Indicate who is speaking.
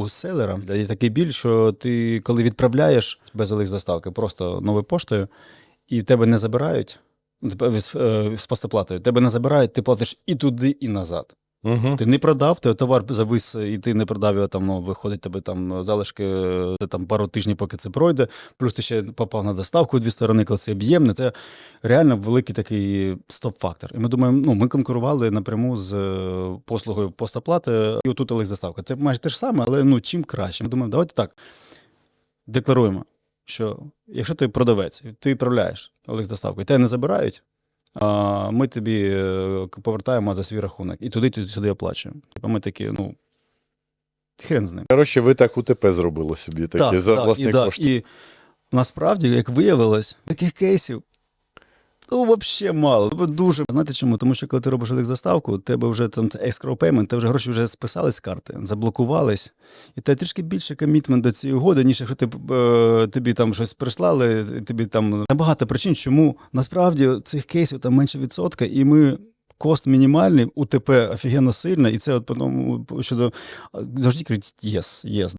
Speaker 1: у селера є такий біль, що ти, коли відправляєш без Олег доставки, просто новою поштою, і в тебе не забирають. ну, типу, з, е, з тебе не забирають, ти платиш і туди, і назад.
Speaker 2: Угу.
Speaker 1: Ти не продав, ти товар завис, і ти не продав його там, ну, виходить тебе там залишки е, там пару тижнів, поки це пройде. Плюс ти ще попав на доставку дві сторони, коли це об'ємне. Це реально великий такий стоп-фактор. І ми думаємо, ну ми конкурували напряму з е, послугою постоплати, і отут доставка. Це майже те ж саме, але ну чим краще. Ми думаємо, давайте так. Декларуємо, що якщо ти продавець, ти відправляєш Олекс доставку, і тебе не забирають. Ми тобі е, повертаємо за свій рахунок і туди туди сюди оплачуємо. Типу ми такі, ну хрен з ним.
Speaker 2: Коротше, ви так УТП зробили собі такі за власні
Speaker 1: і,
Speaker 2: кошти.
Speaker 1: і насправді, як виявилось, таких кейсів ну, взагалі мало. Дуже. Знаєте чому? Тому що коли ти робиш заставку, у тебе вже там escrow payment, тебе вже гроші вже списались з карти, заблокувались, і тебе трішки більше комітмент до цієї угоди, ніж якщо ти, е, тобі там щось прислали, тобі там набагато причин, чому насправді цих кейсів там менше відсотка, і ми. Кост мінімальний, УТП офігенно сильно, і це от потім щодо завжди кажуть, єс, єс.